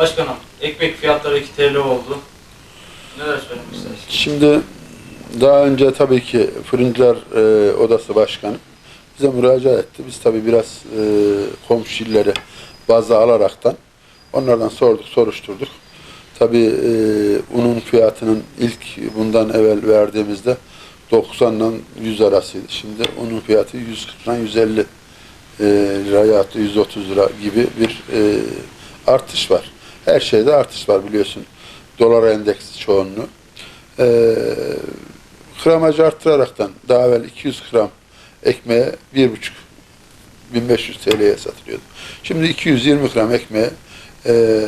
Başkanım, ekmek fiyatları 2 TL oldu. Neler söylemek istersiniz? Şimdi daha önce tabii ki Fırıncılar e, Odası Başkanı bize müracaat etti. Biz tabii biraz e, komşu illeri alaraktan onlardan sorduk, soruşturduk. Tabii e, unun fiyatının ilk bundan evvel verdiğimizde 90 ile 100 arasıydı. Şimdi unun fiyatı 140 ile 150 e, liraya hatta 130 lira gibi bir e, artış var. Her şeyde artış var biliyorsun. Dolar endeksi çoğunluğu. E, gramajı arttıraraktan daha evvel 200 gram ekmeğe 1,5 1500 TL'ye satılıyordu. Şimdi 220 gram ekmeğe e,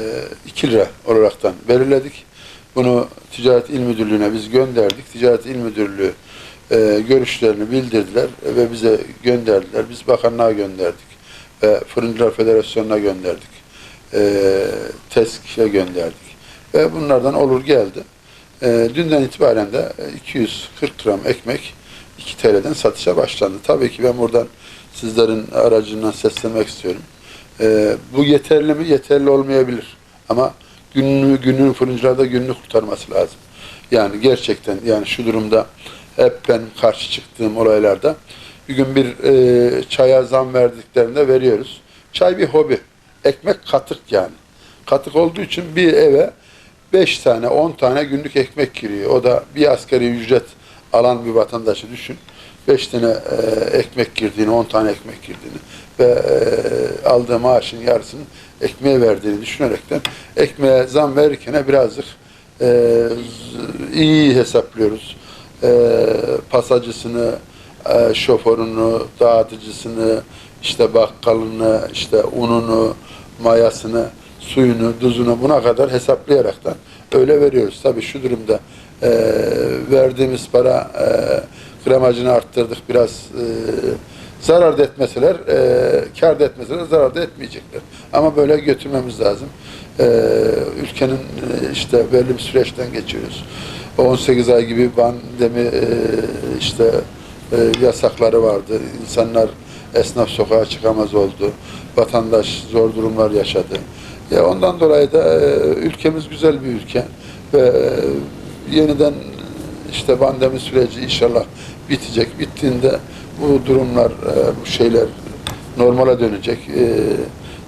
2 lira olaraktan belirledik. Bunu Ticaret İl Müdürlüğü'ne biz gönderdik. Ticaret İl Müdürlüğü e, görüşlerini bildirdiler ve bize gönderdiler. Biz bakanlığa gönderdik ve Fırıncılar Federasyonu'na gönderdik. E, TESK'e gönderdik. Ve bunlardan olur geldi. E, dünden itibaren de 240 gram ekmek 2 TL'den satışa başlandı. Tabii ki ben buradan sizlerin aracından seslenmek istiyorum. E, bu yeterli mi? Yeterli olmayabilir. Ama gününü, günün fırıncılarda gününü kurtarması lazım. Yani gerçekten yani şu durumda hep ben karşı çıktığım olaylarda bir gün bir e, çaya zam verdiklerinde veriyoruz. Çay bir hobi. Ekmek katık yani. Katık olduğu için bir eve 5 tane 10 tane günlük ekmek giriyor. O da bir asgari ücret alan bir vatandaşı düşün. 5 tane e, ekmek girdiğini, 10 tane ekmek girdiğini ve e, aldığı maaşın yarısını ekmeğe verdiğini düşünerekten ekmeğe zam verirken birazcık e, iyi hesaplıyoruz. E, pasacısını, e, şoförünü, dağıtıcısını, işte bakkalını, işte ununu, mayasını, suyunu, tuzunu buna kadar hesaplayaraktan öyle veriyoruz. Tabii şu durumda e, verdiğimiz para e, gramajını arttırdık biraz e, zarar da etmeseler, e, kar da etmeseler zarar da etmeyecekler. Ama böyle götürmemiz lazım. E, ülkenin e, işte belli bir süreçten geçiyoruz. 18 ay gibi pandemi e, işte e, yasakları vardı. İnsanlar esnaf sokağa çıkamaz oldu. Vatandaş zor durumlar yaşadı. Ya ondan dolayı da e, ülkemiz güzel bir ülke ve e, yeniden işte pandemi süreci inşallah bitecek. Bittiğinde bu durumlar, e, bu şeyler normale dönecek. E,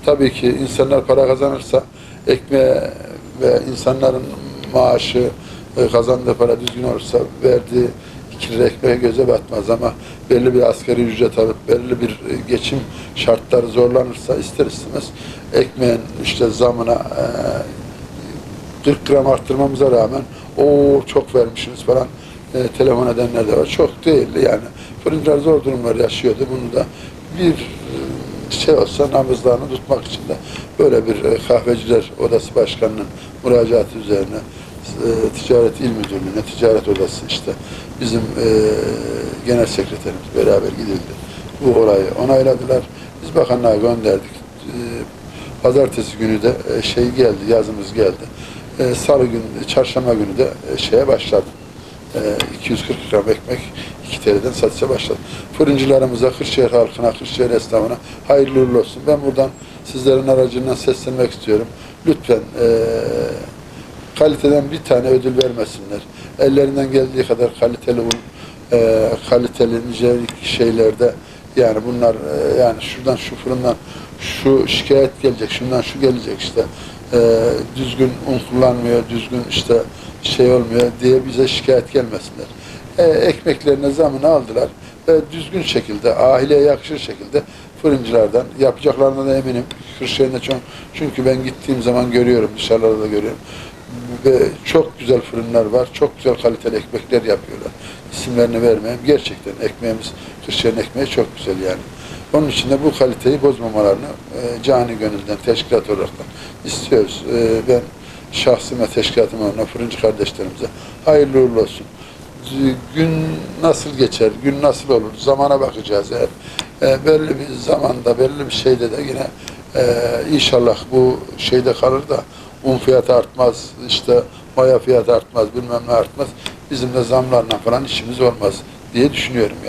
tabii ki insanlar para kazanırsa ekmeğe ve insanların maaşı e, kazandığı para düzgün olursa verdiği lira ekmeğe göze batmaz ama belli bir asgari ücret alıp belli bir e, geçim şartları zorlanırsa ister istemez ekmeğin işte zamına e, 40 gram arttırmamıza rağmen o çok vermişsiniz falan e, telefon edenler de var. Çok değildi yani. Fırıncılar zor durumlar yaşıyordu. Bunu da bir e, şey olsa nabızlarını tutmak için de böyle bir e, kahveciler odası başkanının müracaatı üzerine e, Ticaret İl Müdürlüğü'ne, Ticaret Odası işte bizim e, genel sekreterimiz beraber gidildi. Bu olayı onayladılar. Biz bakanlığa gönderdik. E, pazartesi günü de e, şey geldi, yazımız geldi. E, Salı gün, çarşamba günü de e, şeye başladı. E, 240 gram ekmek 2 TL'den satışa başladı. Fırıncılarımıza, Kırşehir halkına, Kırşehir esnafına hayırlı olsun. Ben buradan sizlerin aracından seslenmek istiyorum. Lütfen e, kaliteden bir tane ödül vermesinler. Ellerinden geldiği kadar kaliteli e, kaliteli nicelik şeylerde yani bunlar e, yani şuradan şu fırından şu şikayet gelecek, şundan şu gelecek işte e, düzgün un kullanmıyor, düzgün işte şey olmuyor diye bize şikayet gelmesinler. E, ekmeklerine zamını aldılar ve düzgün şekilde, ahileye yakışır şekilde fırıncılardan yapacaklarına da eminim. Kırşehir'de çok, çünkü ben gittiğim zaman görüyorum, dışarıda da görüyorum. Ve çok güzel fırınlar var, çok güzel kaliteli ekmekler yapıyorlar. İsimlerini vermeyeyim. Gerçekten ekmeğimiz, Kırşehir'in ekmeği çok güzel yani. Onun için de bu kaliteyi bozmamalarını e, cani gönülden, teşkilat olarak da istiyoruz. E, ben şahsıma, teşkilatıma, ona, fırıncı kardeşlerimize hayırlı uğurlu olsun. Gün nasıl geçer, gün nasıl olur, zamana bakacağız eğer. E, belli bir zamanda, belli bir şeyde de yine e, inşallah bu şeyde kalır da un fiyatı artmaz, işte maya fiyatı artmaz, bilmem ne artmaz. Bizim de zamlarla falan işimiz olmaz diye düşünüyorum. Yani.